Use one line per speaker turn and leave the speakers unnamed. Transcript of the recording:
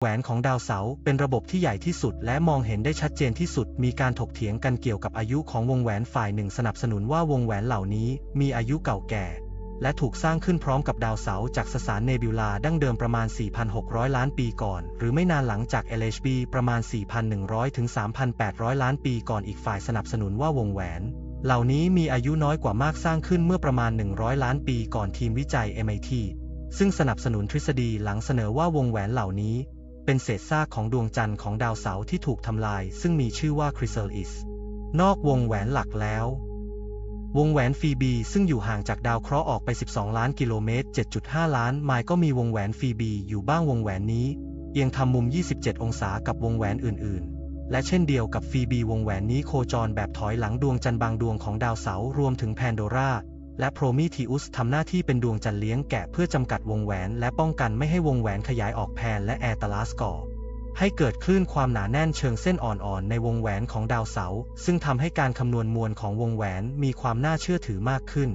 แหวนของดาวเสาร์เป็นระบบที่ใหญ่ที่สุดและมองเห็นได้ชัดเจนที่สุด มีการถกเถียงกันเกี่ยวกับอายุของวงแหวนฝ่ายหนึ่งสนับสนุนว่าวงแหวนเหล่านี้มีอายุเก่าแก่ และถูกสร้างขึ้นพร้อมกับดาวเสาร์จากสสารเนบิวลาดั้งเดิมประมาณ 4,600 ล้านปีก่อน หรือไม่นานหลังจาก LHB ประมาณ 4,100 ถึง 3,800 ล้านปีก่อนอีกฝ่ายสนับสนุนว่าวงแหวน เหล่านี้มีอายุน้อยกว่ามากสร้างขึ้นเมื่อประมาณ 100 ล้านปีก่อนทีมวิจัย MIT ซึ่งสนับสนุนทฤษฎีหลังเสนอว่าวงแหวนเหล่านี้ เป็นเศษซากของดวงจันทร์ของดาวเสาร์ที่ถูกทำลาย ซึ่งมีชื่อว่าคริสเซลิสนอกวงแหวนหลักแล้ว วงแหวนฟีบีซึ่งอยู่ห่างจากดาวเคราะห์ออกไป 12 ล้านกิโลเมตร 7.5 ล้านไมล์ก็มีวงแหวนฟีบีอยู่บ้างวงแหวนนี้เอียงทำมุม 27 องศากับวงแหวนอื่นๆ และเช่นเดียวกับฟีบีวงแหวนนี้โคจรแบบถอยหลังดวงจันทร์บางดวงของดาวเสาร์รวมถึงแพนโดรา และโพรมิทิอุสทำหน้าที่เป็นดวงจันทร์เลี้ยงแกะเพื่อจำกัดวงแหวนและป้องกันไม่ให้วงแหวนขยายออกแพนและแอตลาสก่อให้เกิดคลื่นความหนาแน่นเชิงเส้นอ่อนๆ ในวงแหวนของดาวเสาร์ซึ่งทำให้การคำนวณมวลของวงแหวนมีความน่าเชื่อถือมากขึ้น